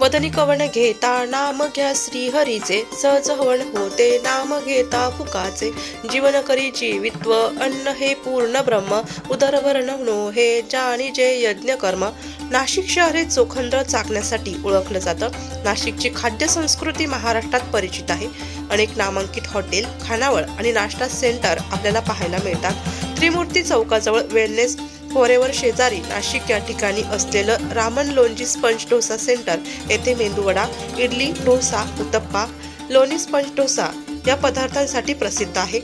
वदनी कवण घेता नाम घ्या श्रीहरीचे. सहज हवन होते नाम घेता फुकाचे. जीवन करी जीवित्व अन्न हे पूर्ण ब्रह्म. उदरभरण नो हे जाणी जे यज्ञ कर्म. नाशिक शहर हे चोखंदळ चाकण्यासाठी ओळखलं जातं. नाशिकची खाद्य संस्कृती महाराष्ट्रात परिचित आहे. अनेक नामांकित हॉटेल खानावळ आणि नाश्ता सेंटर आपल्याला पाहायला मिळतात. त्रिमूर्ती चौकाजवळ वेलनेस फॉरेवर शेजारी नाशिक या ठिकाणी असलेलं रामन लोणजी स्पंज डोसा सेंटर येथे मेंदूवडा इडली डोसा उत्तप्पा लोणी स्पंज डोसा या पदार्थांसाठी प्रसिद्ध आहे.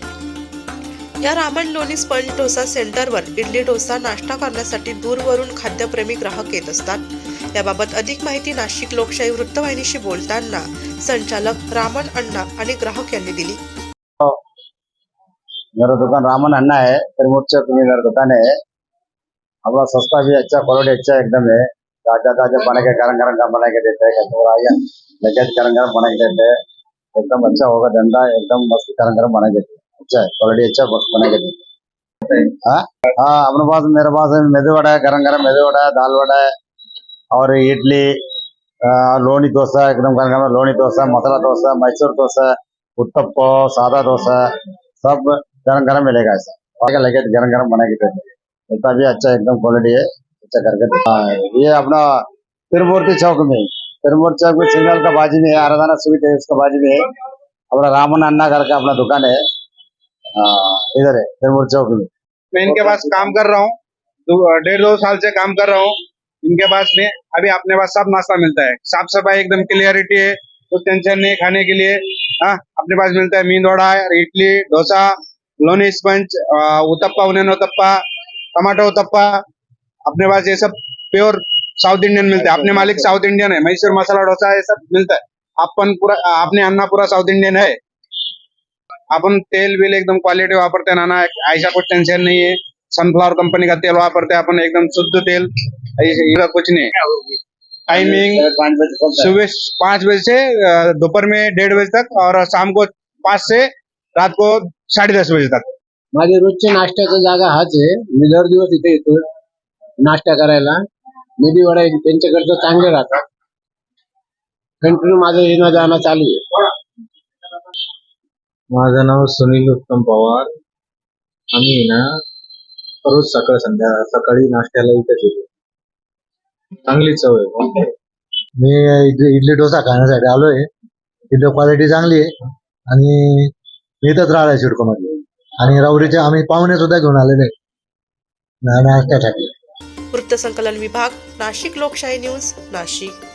या रामन लोणी स्पंज डोसा सेंटरवर इडली डोसा नाश्ता करण्यासाठी दूरवरून खाद्यप्रेमी ग्राहक येत असतात. याबाबत अधिक माहिती नाशिक लोकशाही वृत्तवाहिनीशी बोलताना संचालक रामन अण्णा आणि ग्राहक यांनी दिली. हो. मेरा दुकान रामन अन्ना है त्रिमूर्ति मेरा दुकान है हमारा सस्ता भी अच्छा क्वालिटी अच्छा एकदम है ताजा ताजा बना के गरम गरम का बना के देते हैं कस्टमर आ गया लगेज गरम गरम बना के देते हैं एकदम अच्छा होगा धंधा एकदम मस्त गरम गरम बना के देते हैं अच्छा है क्वालिटी अच्छा मस्त बना के देते हैं हाँ हाँ अपने पास मेरे पास मेदू वड़ा है गरम गरम मेदू वड़ा है दाल वड़ा है और इडली आ, लोनी डोसा एकदम गरम गरम लोनी डोसा मसाला डोसा मैसूर डोसा उत्तप्पो सादा डोसा सब गरम गरम मिलेगा ऐसा आगे लगे गरम उसका भी अच्छा एकदम क्वालिटी है। अच्छा करके हैं। ये अपना तिरुमूर्ति चौक में। तिरुमूर्ति चौक में सिग्नल का बाजू में है आराधना स्वीट है उसका बाजू में है। अपना रामन अन्ना घर का अपना दुकान है। हाँ, इधर है तिरुमूर्ति चौक में। मैं इनके पास काम कर रहा हूँ डेढ़ दो साल से काम कर रहा हूँ। इनके पास में अभी अपने पास सब नाश्ता मिलता है। साफ़ सफ़ाई एकदम क्लियरिटी है कुछ टेंशन नहीं खाने के लिए। हाँ अपने पास मिलता है मीन वड़ा इडली डोसा लोनी स्पंज उत्तप्पा उन्हें उत्तप्पा टमाटो उत्तप्पा अपने पास ये सब प्योर साउथ इंडियन मिलता है। अपने मालिक साउथ इंडियन है मैसूर मसाला डोसा ये सब मिलता है। अपन पूरा अपने अन्ना पूरा साउथ इंडियन है। आपण तेल बिल एकदम क्वालिटी वापरते ना ना ऐसा कुछ टेंशन नहीं है। सनफ्लावर कंपनी का तेल वापरते हैं अपन एकदम शुद्ध तेल ऐसे कुछ नहीं। टाइमिंग। सुबह पाँच बजे से दोपहर में डेढ़ बजे तक और शाम को पाँच से रात को साढ़े दस बजे तक। माझी रोजची नाश्त्याचा जागा हाच आहे. मी दर दिवस इथे येतो नाश्ता करायला. मेदी वडा त्यांच्याकडचं चांगले राहतात कंटिन्यू माझं येणं जाणं चालू आहे. माझं नाव सुनील उत्तम पवार. आम्ही ना रोज सकाळ संध्या सकाळी नाश्त्याला इथेच येतो. चांगली चव आहे मी इडली इडली डोसा खाण्यासाठी आलोय. इथं क्वालिटी चांगली आहे. आणि मी इथंच राहिलाय सिडकोमध्ये आणि राऊरीचे आम्ही पाहुणे सुद्धा घेऊन आलेले ना- नाश्त्यासाठी वृत्तसंकलन विभाग नाशिक लोकशाही न्यूज नाशिक.